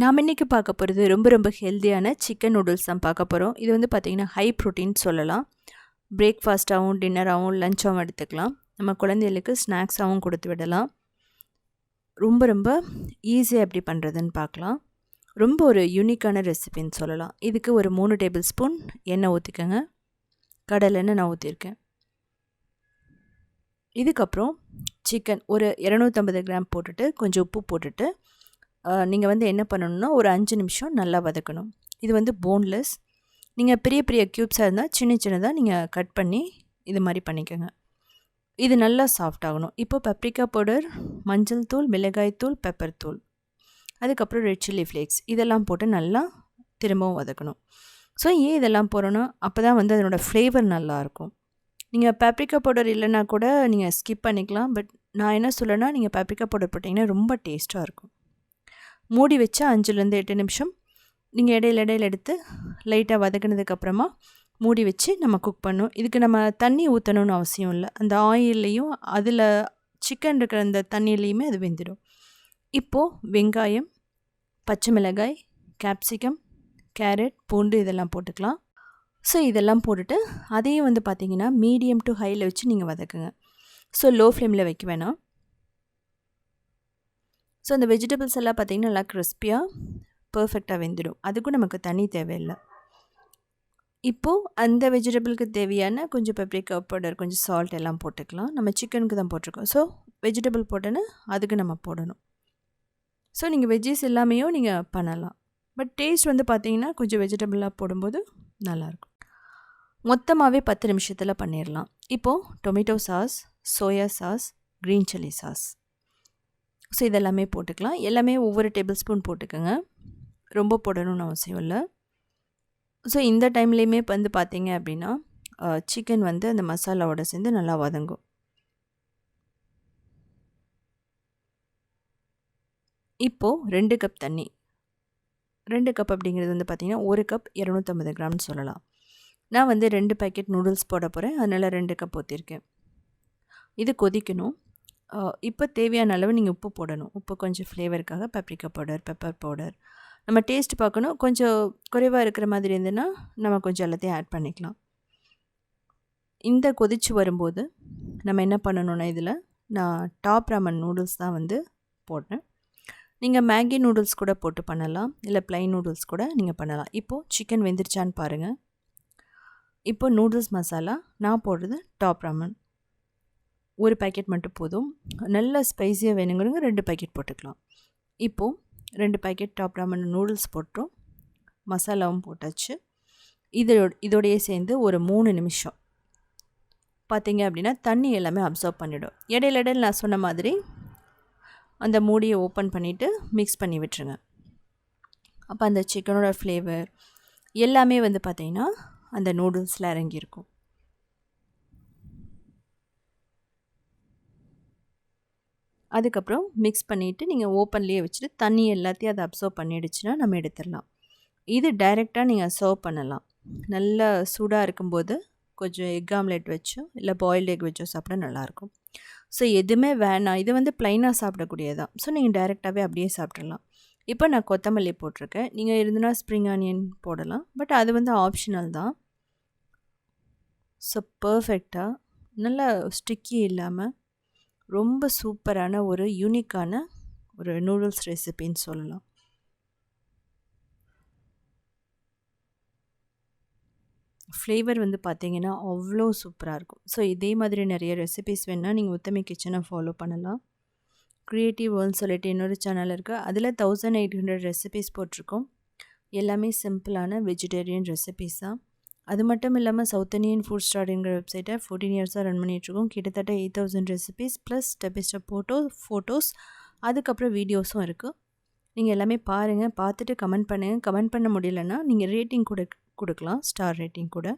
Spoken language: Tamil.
நாம் இன்றைக்கி பார்க்க போகிறது ரொம்ப ரொம்ப ஹெல்த்தியான சிக்கன் நூடுல்ஸ் தான் பார்க்க போகிறோம் இது வந்து பார்த்திங்கன்னா ஹை ப்ரோட்டீன் சொல்லலாம். பிரேக்ஃபாஸ்ட்டாகவும் டின்னராகவும் லஞ்சாகவும் எடுத்துக்கலாம். நம்ம குழந்தைகளுக்கு ஸ்நாக்ஸாகவும் கொடுத்து விடலாம். ரொம்ப ரொம்ப ஈஸியாக எப்படி பண்ணுறதுன்னு பார்க்கலாம். ரொம்ப ஒரு யூனிக்கான ரெசிபின்னு சொல்லலாம். இதுக்கு ஒரு மூணு டேபிள் ஸ்பூன் எண்ணெய் ஊற்றிக்கோங்க கடலை எண்ணெய் நான் ஊற்றிருக்கேன் இதுக்கப்புறம் சிக்கன் ஒரு இரநூத்தம்பது கிராம் போட்டுட்டு கொஞ்சம் உப்பு போட்டுட்டு நீங்கள் வந்து என்ன பண்ணணும்னா ஒரு அஞ்சு நிமிஷம் நல்லா வதக்கணும். இது வந்து போன்லெஸ் நீங்கள் பெரிய பெரிய க்யூப்ஸாக இருந்தால் சின்ன சின்னதாக நீங்கள் கட் பண்ணி இது மாதிரி பண்ணிக்கோங்க. இது நல்லா சாஃப்ட் ஆகணும். இப்போ பப்ரிக்கா பவுடர் மஞ்சள் தூள் மிளகாய் தூள் பெப்பர் தூள். அதுக்கப்புறம் ரெட் சில்லி ஃப்ளேக்ஸ் இதெல்லாம் போட்டு நல்லா திரும்பவும் வதக்கணும். ஸோ ஏன் இதெல்லாம் போகிறோன்னா அப்போ தான் வந்து அதனோடய ஃப்ளேவர் நல்லாயிருக்கும் நீங்கள் பேப்ரிக்கா பவுடர் இல்லைன்னா கூட நீங்கள் ஸ்கிப் பண்ணிக்கலாம். பட் நான் என்ன சொல்லனா நீங்கள் பேப்ரிக்கா பவுடர் போட்டிங்கன்னா ரொம்ப டேஸ்ட்டாக இருக்கும். மூடி வச்சு அஞ்சுலேருந்து எட்டு நிமிஷம். நீங்கள் இடையில இடையில எடுத்து லைட்டாக வதக்கினதுக்கப்புறமா மூடி வச்சு நம்ம குக் பண்ணணும் இதுக்கு நம்ம தண்ணி ஊற்றணும்னு அவசியம் இல்லை. அந்த ஆயில்லையும் அதில் சிக்கன் இருக்கிற அந்த தண்ணியிலையுமே அது வெந்துடும். இப்போது வெங்காயம் பச்சை மிளகாய் கேப்சிகம் கேரட் பூண்டு இதெல்லாம் போட்டுக்கலாம். ஸோ இதெல்லாம் போட்டுட்டு அதையும் வந்து பார்த்திங்கன்னா மீடியம் டு ஹையில் வச்சு நீங்கள் வதக்குங்க. ஸோ லோ ஃப்ளேமில் வைக்க வேணாம். ஸோ அந்த வெஜிடபிள்ஸ் எல்லாம் பார்த்திங்கன்னா நல்லா கிறிஸ்பியாக பர்ஃபெக்டாக வெந்துடும். அதுக்கும் நமக்கு தண்ணி தேவையில்லை. இப்போது அந்த வெஜிடபிளுக்கு தேவையான கொஞ்சம் பெப்ரிக்கா பவுடர் கொஞ்சம் சால்ட் எல்லாம் போட்டுக்கலாம். நம்ம சிக்கனுக்கு தான் போட்டிருக்கோம். ஸோ வெஜிடபிள் போட்டோன்னா அதுக்கு நம்ம போடணும். ஸோ நீங்கள் வெஜ்ஜீஸ் எல்லாமேயும் நீங்கள் பண்ணலாம். பட் டேஸ்ட் வந்து பார்த்திங்கன்னா கொஞ்சம் வெஜிடபிளாக போடும்போது நல்லாயிருக்கும். மொத்தமாகவே பத்து நிமிஷத்தில் பண்ணிடலாம் இப்போது tomato sauce soya sauce green chilli sauce so இதெல்லாமே போட்டுக்கலாம். எல்லாமே ஒவ்வொரு டேபிள் ஸ்பூன் போட்டுக்கோங்க. ரொம்ப போடணும்னு அவசியம் இல்லை. ஸோ இந்த டைம்லேயுமே வந்து பார்த்தீங்க அப்படின்னா சிக்கன் வந்து அந்த மசாலாவோட சேர்ந்து நல்லா வதங்கும். இப்போது ரெண்டு கப் தண்ணி. ரெண்டு கப் அப்படிங்கிறது வந்து பார்த்திங்கன்னா ஒரு கப் இரநூத்தம்பது கிராம்னு சொல்லலாம். நான் வந்து ரெண்டு பேக்கெட் நூடுல்ஸ் போட போகிறேன் அதனால் ரெண்டு கப் ஊற்றிருக்கேன் இது கொதிக்கணும். இப்போ தேவையான அளவு நீங்கள் உப்பு போடணும். உப்பு கொஞ்சம் ஃப்ளேவருக்காக பப்ரிக்கா பவுடர் பெப்பர் பவுடர் நம்ம டேஸ்ட் பார்க்கணும். கொஞ்சம் குறைவாக இருக்கிற மாதிரி இருந்ததுன்னா நம்ம கொஞ்சம் எல்லாத்தையும் ஆட் பண்ணிக்கலாம். இந்த கொதிச்சு வரும்போது நம்ம என்ன பண்ணணும்னா இதில் நான் டாப் ராமன் நூடுல்ஸ் தான் வந்து போடுறேன். நீங்கள் மேகி நூடுல்ஸ் கூட போட்டு பண்ணலாம். இல்லை ப்ளைன் நூடுல்ஸ் கூட நீங்கள் பண்ணலாம். இப்போது சிக்கன் வெந்துருச்சான்னு பாருங்கள் இப்போ நூடுல்ஸ் மசாலா நான் போடுறது டாப் ராமன் ஒரு பேக்கெட் மட்டும் போதும். நல்ல ஸ்பைஸியாக வேணுங்கிறவங்க ரெண்டு பேக்கெட் போட்டுக்கலாம். இப்போது ரெண்டு பேக்கெட் டாப் ராமன் நூடுல்ஸ் போட்டோம் மசாலாவும் போட்டாச்சு. இதோட இதோடையே சேர்ந்து ஒரு மூணு நிமிஷம். பார்த்தீங்க அப்படின்னா தண்ணி எல்லாமே அப்சர்வ் பண்ணிவிடும் இடையில இடையில நான் சொன்ன மாதிரி அந்த மூடியை ஓப்பன் பண்ணிவிட்டு மிக்ஸ் பண்ணி விட்டுருங்க. அப்போ அந்த சிக்கனோட ஃப்ளேவர் எல்லாமே வந்து பார்த்திங்கன்னா அந்த நூடுல்ஸில் இறங்கியிருக்கும். அதுக்கப்புறம் மிக்ஸ் பண்ணிவிட்டு நீங்கள் ஓப்பன்லேயே வச்சுட்டு தண்ணி எல்லாத்தையும் அதை அப்சர்வ் பண்ணிடுச்சுன்னா நம்ம எடுத்துடலாம். இது டைரெக்டாக நீங்கள் சர்வ் பண்ணலாம். நல்லா சூடாக இருக்கும்போது கொஞ்சம் எக் ஆம்லெட் வச்சோ இல்லை பாயில்டு எக் வச்சோ சாப்பிட நல்லாயிருக்கும். ஸோ எதுவுமே வேணாம். இது வந்து ப்ளைனாக சாப்பிடக்கூடியதான் ஸோ நீங்கள் டைரெக்டாகவே அப்படியே சாப்பிட்றலாம் இப்போ நான் கொத்தமல்லி போட்டிருக்கேன். நீங்கள் இருந்தனா ஸ்ப்ரிங் ஆனியன் போடலாம். பட் அது வந்து ஆப்ஷனல் தான். ஸோ பர்ஃபெக்டாக நல்லா ஸ்டிக்கி இல்லாமல் ரொம்ப சூப்பரான ஒரு யூனிக்கான ஒரு நூடுல்ஸ் ரெசிபின்னு சொல்லலாம். ஃப்ளேவர் வந்து பார்த்திங்கன்னா அவ்வளோ சூப்பராக இருக்கும். ஸோ இதே மாதிரி நிறைய ரெசிபிஸ் வேணால் நீங்கள் உத்தமி கிச்சனை ஃபாலோ பண்ணலாம். க்ரியேட்டிவ் வேர்ல்னு சொல்லிட்டு இன்னொரு சேனல் இருக்குது அதில் தௌசண்ட் எயிட் ஹண்ட்ரட் ரெசிபிஸ் போட்டிருக்கோம். எல்லாமே சிம்பிளான வெஜிடேரியன் ரெசிபிஸ் தான். அது மட்டும் இல்லாமல் சவுத் இண்டியன் ஃபுட் ஸ்டார்ட்ங்கிற வெப்சைட்டை ஃபோர்டீன் இயர்ஸாக ரன் பண்ணிகிட்ருக்கோம் கிட்டத்தட்ட eight thousand recipes plus step by step photo photos அதுக்கப்புறம் வீடியோஸும் இருக்குது நீங்கள் எல்லாமே பாருங்கள் பார்த்துட்டு கமெண்ட் பண்ணுங்கள் கமெண்ட் பண்ண முடியலன்னா நீங்கள் ரேட்டிங் கூட கொடுக்கலாம் ஸ்டார் ரேட்டிங் கூட.